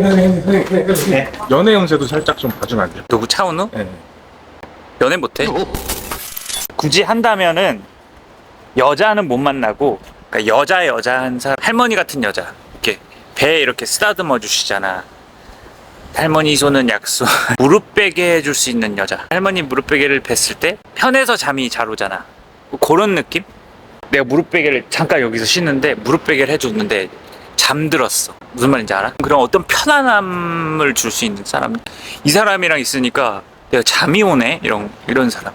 네. 연애 운세도 살짝 좀 봐주면 안 돼요? 누구 차은우? 네. 연애 못해. 굳이 한다면은 여자는 못 만나고 그러니까 여자 여자 한 사람 할머니 같은 여자 이렇게 배에 이렇게 쓰다듬어 주시잖아. 할머니 손은 약손 무릎 베게 해줄 수 있는 여자 할머니 무릎 베개를 뵀을 때 편해서 잠이 잘 오잖아 그런 느낌? 내가 무릎 베개를 잠깐 여기서 쉬는데 무릎 베개를 해줬는데 잠들었어. 무슨 말인지 알아? 그런 어떤 편안함을 줄 수 있는 사람. 이 사람이랑 있으니까 내가 잠이 오네 이런 이런 사람.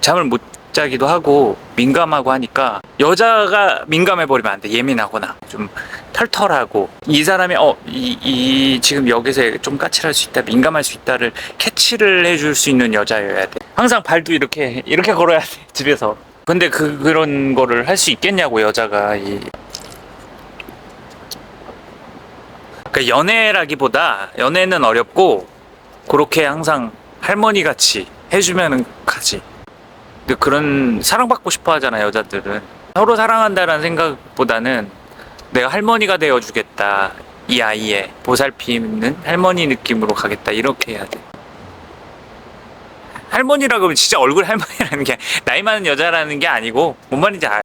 잠을 못 자기도 하고 민감하고 하니까 여자가 민감해 버리면 안 돼 예민하거나. 좀 털털하고. 이 사람이 어 이 이 지금 여기서 좀 까칠할 수 있다 민감할 수 있다를 캐치를 해줄 수 있는 여자여야 돼. 항상 발도 이렇게 이렇게 걸어야 돼 집에서. 근데 그 그런 거를 할 수 있겠냐고 여자가 이 그러니까 연애라기보다 연애는 어렵고 그렇게 항상 할머니 같이 해주면은 가지. 근데 그런 사랑받고 싶어 하잖아 여자들은 서로 사랑한다라는 생각보다는 내가 할머니가 되어주겠다 이 아이의 보살피는 할머니 느낌으로 가겠다 이렇게 해야 돼 할머니라고 하면 진짜 얼굴 할머니라는 게 나이 많은 여자라는 게 아니고 뭔 말인지 알